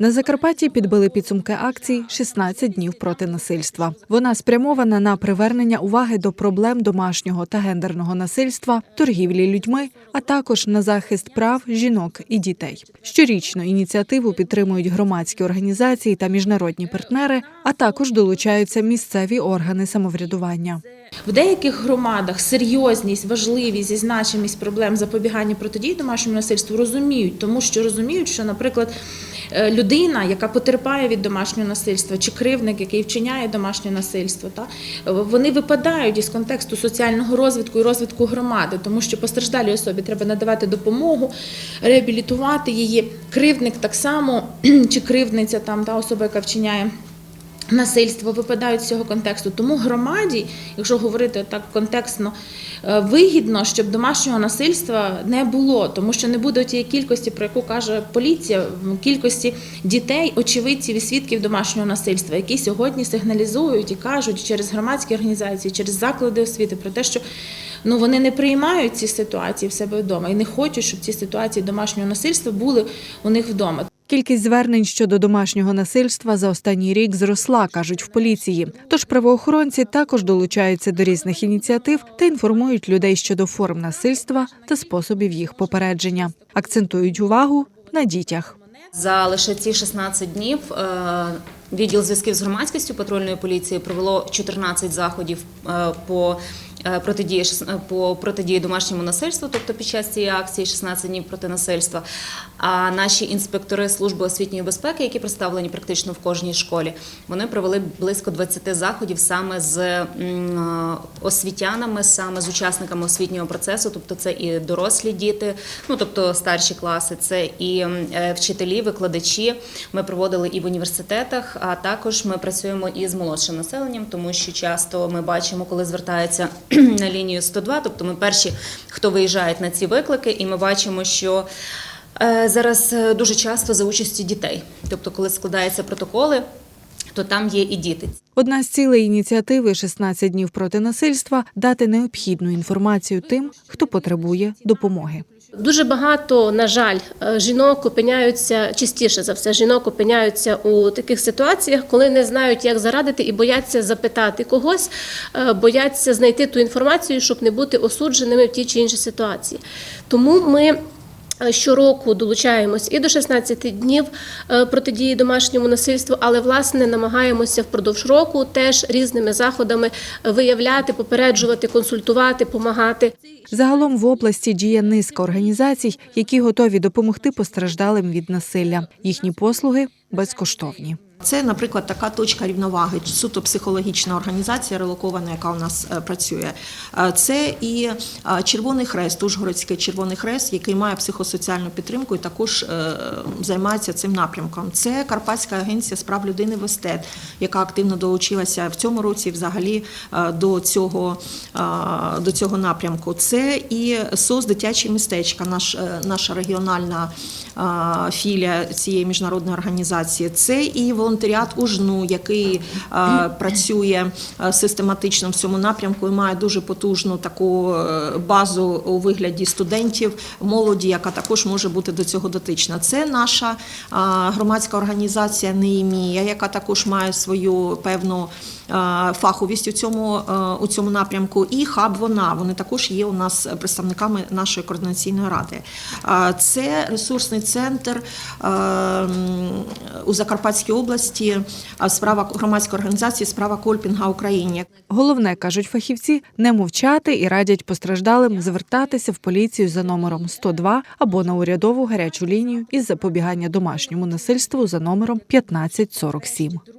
На Закарпатті підбили підсумки акції «16 днів проти насильства. Вона спрямована на привернення уваги до проблем домашнього та гендерного насильства, торгівлі людьми, а також на захист прав жінок і дітей. Щорічно ініціативу підтримують громадські організації та міжнародні партнери, а також долучаються місцеві органи самоврядування. В деяких громадах серйозність, важливість і значимість проблем запобігання протидії домашньому насильству розуміють, тому що розуміють, що, наприклад, е, людина, яка потерпає від домашнього насильства, чи кривник, який вчиняє домашнє насильство, та е, вони випадають із контексту соціального розвитку і розвитку громади, тому що постраждалій особі треба надавати допомогу, реабілітувати її. Кривник так само, чи кривниця там та особа, яка вчиняє. Насильство випадають з цього контексту. Тому громаді, якщо говорити так контекстно, е, вигідно, щоб домашнього насильства не було, тому що не буде тієї кількості, про яку каже поліція, кількості дітей, очевидців і свідків домашнього насильства, які сьогодні сигналізують і кажуть через громадські організації, через заклади освіти про те, що ну вони не приймають ці ситуації в себе вдома і не хочуть, щоб ці ситуації домашнього насильства були у них вдома. Кількість звернень щодо домашнього насильства за останній рік зросла, кажуть в поліції. Тож правоохоронці також долучаються до різних ініціатив та інформують людей щодо форм насильства та способів їх попередження. Акцентують увагу на дітях. За лише ці 16 днів е, відділ зв'язків з громадськістю патрульної поліції провело 14 заходів е, по протидії шес- по протидії домашньому насильству, тобто під час цієї акції 16 днів проти насильства. А наші інспектори служби освітньої безпеки, які представлені практично в кожній школі, вони провели близько 20 заходів саме з е, освітянами, саме з учасниками освітнього процесу, тобто це і дорослі діти, ну тобто старші класи, це і е, вчителі, викладачі. Ми проводили і в університетах, а також ми працюємо і з молодшим населенням, тому що часто ми бачимо, коли звертаються на лінію 102, тобто ми перші, хто виїжджають на ці виклики, і ми бачимо, що е, зараз е, дуже часто за участі дітей, тобто, коли складаються протоколи, то там є і діти. Одна з цілей ініціативи «16 днів проти насильства дати необхідну інформацію тим, хто потребує допомоги. Дуже багато, на жаль, е, жінок опиняються частіше за все. Жінок опиняються у таких ситуаціях, коли не знають, як зарадити, і бояться запитати когось, е, бояться знайти ту інформацію, щоб не бути осудженими в тій чи іншій ситуації. Тому ми. Е, Щороку долучаємось і до 16 днів е, протидії домашньому насильству, але власне намагаємося впродовж року теж різними заходами е, виявляти, попереджувати, консультувати, допомагати. Загалом в області діє низка організацій, які готові допомогти постраждалим від насилля. Їхні послуги безкоштовні. Це, наприклад, така точка рівноваги, суто психологічна організація релокована, яка у нас е, працює. Е, Це і е, Червоний Хрест, Ужгородський Червоний Хрест, який має психосоціальну підтримку і також займається цим напрямком. Це Карпатська агенція з прав людини в естет, яка активно долучилася в цьому році взагалі до цього, до цього напрямку. Це і СОС дитячі містечка, наш, наша регіональна філія цієї міжнародної організації. Це і волонтеріат УЖНУ, який е, працює е, систематично в цьому напрямку і має дуже потужну таку е, базу у вигляді студентів, молоді, яка також може бути до цього дотична. Це наша громадська організація Неємія, яка також має свою певну фаховість у цьому, у цьому напрямку. І хаб вона вони також є у нас представниками нашої координаційної ради. Це ресурсний центр у Закарпатській області, а справа громадської організації справа Кольпінга Україні. Головне, кажуть фахівці, не мовчати і радять постраждалим звертатися в поліцію за номером 102 або на урядову гарячу лінію із запобігання домашньому насильству за номером 1547.